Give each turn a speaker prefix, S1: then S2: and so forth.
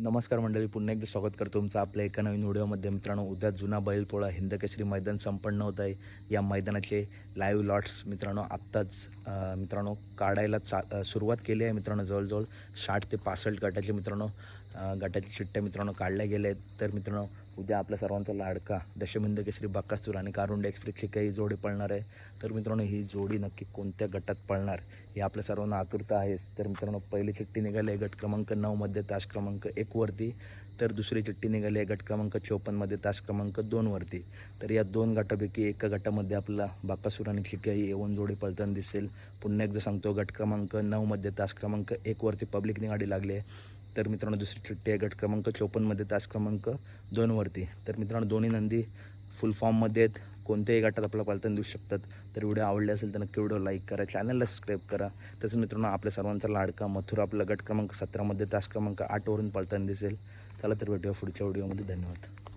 S1: नमस्कार मंडळी पुन्हा एकदा स्वागत करतो तुमचं आपल्या एका नवीन व्हिडिओमध्ये. मित्रांनो उद्या जुना बैलपोळा हिंदकेसरी मैदान संपन्न होत आहे. या मैदानाचे लाईव्ह लॉट्स मित्रांनो आत्ताच मित्रांनो काढायला चा सुरुवात केली आहे मित्रांनो जवळजवळ. साठ ते पासष्ट गटाचे मित्रांनो गटाच्या गटाचे चिठ्ठ्या मित्रांनो काढल्या गेल्या आहेत. तर मित्रांनो उद्या आपल्या सर्वांचा लाडका दशमिंद केसरी बाकासूर आणि कारुंड एक्सप्रेसची काही जोडी पळणार आहे. तर मित्रांनो ही जोडी नक्की कोणत्या गटात पळणार ही आपल्या सर्वांना आतुरता आहेच. तर मित्रांनो पहिली चिठ्ठी निघाली आहे गट क्रमांक नऊमध्ये तास क्रमांक एकवरती तर दुसरी चिठ्ठी निघाली आहे गट क्रमांक चोपन्नमध्ये तास क्रमांक दोनवरती तर या दोन गटापैकी एका गटामध्ये आपला बाकासूर आणि खिकाई येऊन जोडी पळताना दिसेल. पुन्हा एकदा सांगतो गट क्रमांक नऊमध्ये तास क्रमांक एकवरती पब्लिक गाडी लागली आहे. तर मित्रांनो दुसरी चिठ्ठी आहे गट क्रमांक चोपन्नमध्ये तास क्रमांक दोनवरती तर मित्रांनो दोन्ही नंदी फुल फॉर्ममध्ये आहेत. कोणत्याही गटात आपल्याला पालतन देऊ शकतात. तर व्हिडिओ आवडले असेल तर नक्की व्हिडिओ लाईक करा चॅनलला सबस्क्राईब करा. तसंच मित्रांनो आपल्या सर्वांचा लाडका मथुरा आपला गट क्रमांक सतरामध्ये तास क्रमांक आठवरून पळताना दिसेल. चला तर भेटूया पुढच्या व्हिडिओमध्ये. धन्यवाद.